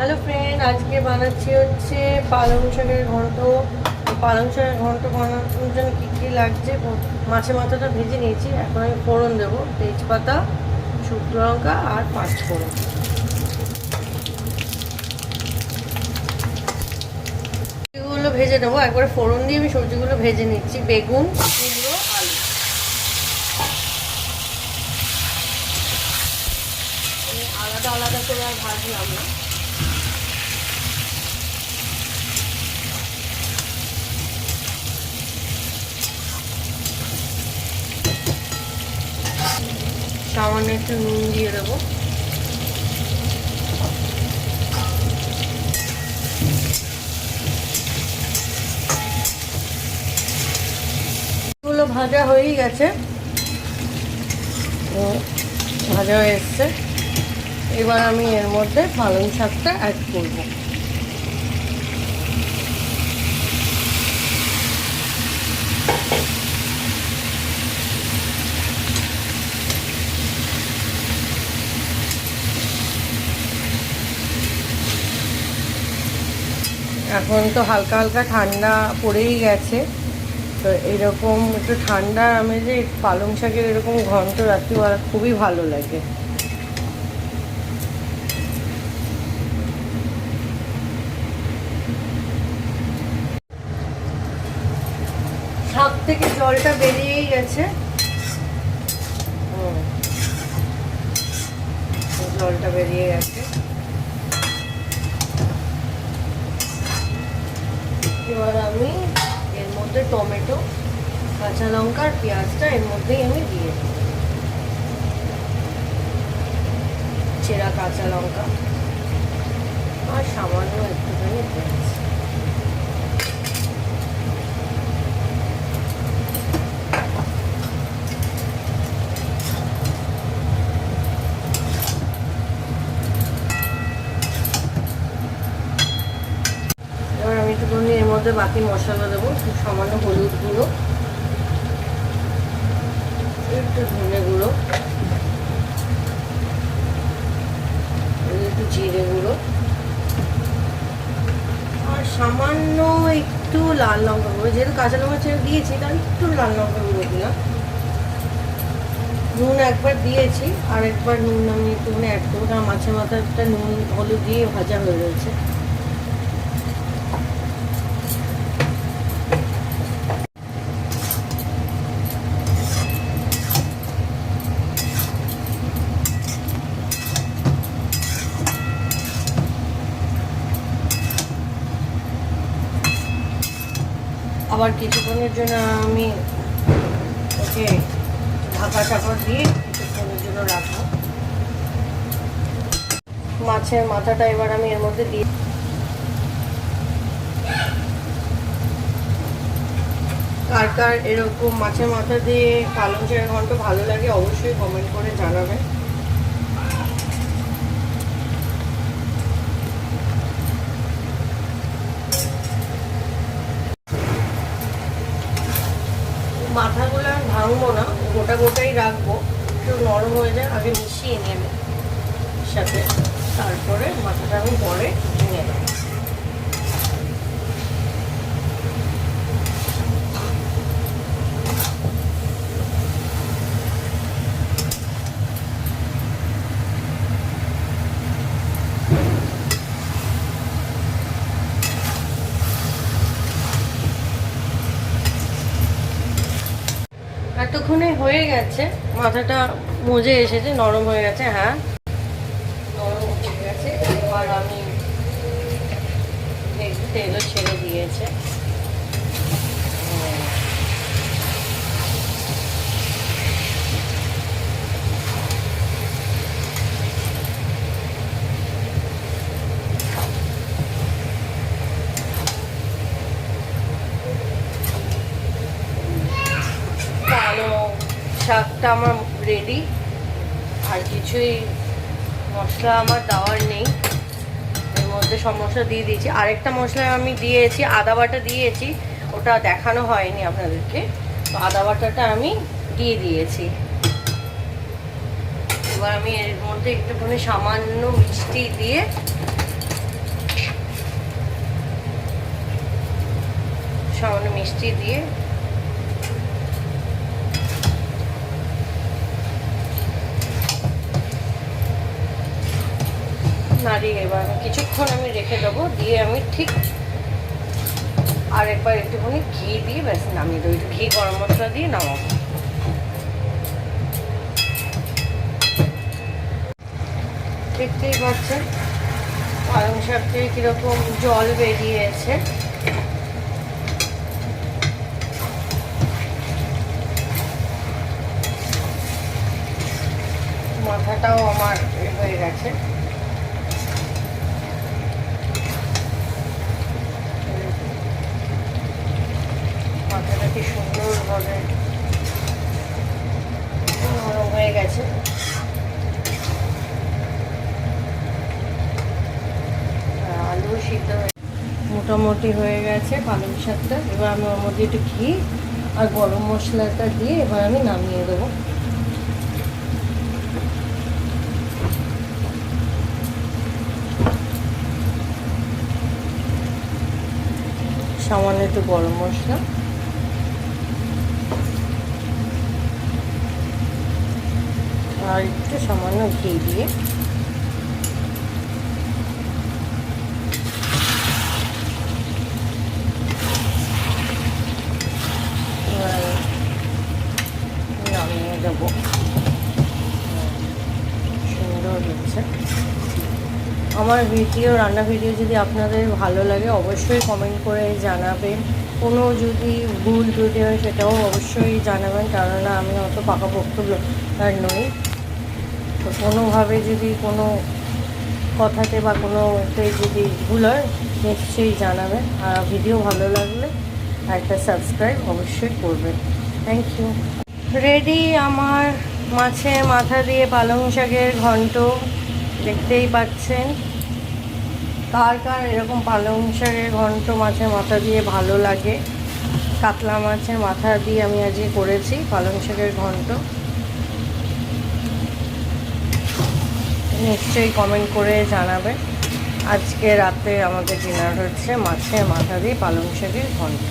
Hello friend আজকে বানাচ্ছি হচ্ছে পালং শাকের ঘন্ট। পালং শাকের ঘন্ট বানানোর জন্য কী কী লাগছে? মাছের মাথাটা ভেজে নিয়েছি। এখন আমি ফোড়ন দেবো। তেজপাতা, শুকনো লঙ্কা আর পাঁচ ফোড়ন সবজিগুলো ভেজে নেব। একবারে ফোড়ন দিয়ে আমি সবজিগুলো ভেজে নিচ্ছি। বেগুন, কুমড়ো, আলু। আলাদা আলাদা করে আর ভাজলাম না। সামান্য একটু নুন দিয়ে দেবো। ভাজা হয়েই গেছে। ভাজা হয়ে এসছে। এবার আমি এর মধ্যে পালং শাকটা অ্যাড করব। এখন তো হালকা হালকা ঠান্ডা পড়েই গেছে। তো এরকম একটু ঠান্ডা আমি যে পালং শাকের এরকম ঘন্ট রাত্রিবেলা খুবই ভালো লাগে। শাক থেকে জলটা বেরিয়েই গেছে। জলটা বেরিয়ে গেছে। এবার আমি এর মধ্যে টমেটো, কাঁচা লঙ্কা আর পেঁয়াজটা এর মধ্যেই আমি দিয়ে দেবো। চেরা কাঁচা লঙ্কা আর সামান্য একটুখানি পেঁয়াজ এবার আমি একটুখানি এর মধ্যে বাকি মশলা দেবো খুব সামান্য হলুদ গুঁড়ো, একটু ধনে গুঁড়ো, একটু জিরে গুঁড়ো, আর সামান্য একটু লাল লঙ্কা গুঁড়ো, যেহেতু কাঁচা লঙ্কা ছেড়ে দিয়েছি তার একটু লাল লঙ্কা গুঁড়ো দিলাম। নুন একবার দিয়েছি, আর একবার নুন আমি একটুখানি অ্যাড করব, কারণ মাছের মাথাটা নুন, হলুদ দিয়ে ভাজা হয়ে রয়েছে। আবার কিছুক্ষণের জন্য আমি ওকে ঢাকা চাপা দিয়ে কিছুক্ষণের জন্য রাখব। মাছের মাথাটা এবার আমি এর মধ্যে দিয়ে কার কার এরকম মাছের মাথা দিয়ে পালং শাকের ঘন্ট ভালো লাগে অবশ্যই কমেন্ট করে জানাবেন। মাথাগুলো আমি ভাঙবো না, গোটা গোটাই রাখব, একটু নরম হয়ে যায় আগে মিশিয়ে নেবে। সাথে তারপরে মাথাটা আমি পরে ভেঙে দেবো এতক্ষণে হয়ে গেছে। মাথাটা মজে এসেছে, নরম হয়ে গেছে হ্যাঁ। নরম হয়ে গেছে, এবার আমি তেলও ছেড়ে দিয়েছে। শাকটা আমার রেডি আর কিছুই মশলা আমার দেওয়ার নেই। এর মধ্যে সব মশলা দিয়ে দিয়েছি। আরেকটা মশলা আমি দিয়েছি, আদা বাটা দিয়েছি। ওটা দেখানো হয়নি আপনাদেরকে। তো আদা বাটাটা আমি দিয়ে দিয়েছি। এবার আমি এর মধ্যে একটুখানি সামান্য মিষ্টি দিয়ে সামান্য মিষ্টি দিয়ে নাড়িয়ে এবার কিছুক্ষণ আমি রেখে দেবো, দিয়ে আমি ঠিক আর একবার একটুখানি ঘি দিয়ে ব্যাস নামিয়ে দেবো। একটু ঘি গরম মশলা দিয়ে নামাবো। দেখতেই পাচ্ছেন, পালং শাক থেকে কীরকম জল বেরিয়েছে। মাথাটাও আমার হয়ে গেছে মাথাটা কি সুন্দরভাবে নরম হয়ে গেছে আর আলু সিদ্ধ হয়ে মোটামুটি হয়ে গেছে পালং শাকটা। এবার আমি ওর মধ্যে একটু ঘি আর গরম মশলাটা দিয়ে এবার আমি নামিয়ে দেবো। সামান্য একটু গরম মশলা। আর একটু সামান্য ঘি দিয়ে এবার নামিয়ে দেবো হচ্ছে। আমার ভিডিও, রান্না ভিডিও যদি আপনাদের ভালো লাগে, অবশ্যই কমেন্ট করে জানাবেন। কোনো যদি ভুল ত্রুটি হয়, সেটাও অবশ্যই জানাবেন, কেননা আমি অত পাকাপোক্ত আর নই। তো কোনোভাবে যদি কোনো কথাতে বা কোনোতে যদি ভুল হয়, নিশ্চয়ই জানাবেন। আর ভিডিও ভালো লাগলে একটা সাবস্ক্রাইব অবশ্যই করবেন। থ্যাংক ইউ রেডি আমার মাছের মাথা দিয়ে পালং শাকের ঘন্ট দেখতেই পাচ্ছেন। কার কার এরকম পালং শাকের ঘন্ট মাছে মাথা দিয়ে ভালো লাগে? কাতলা মাছের মাথা দিয়ে আমি আজকে করেছি পালং শাকের ঘন্ট। নিশ্চয়ই কমেন্ট করে জানাবে আজকে রাতে আমাদের ডিনার হচ্ছে মাছের মাথা দিয়ে পালং শাকের ঘন্ট।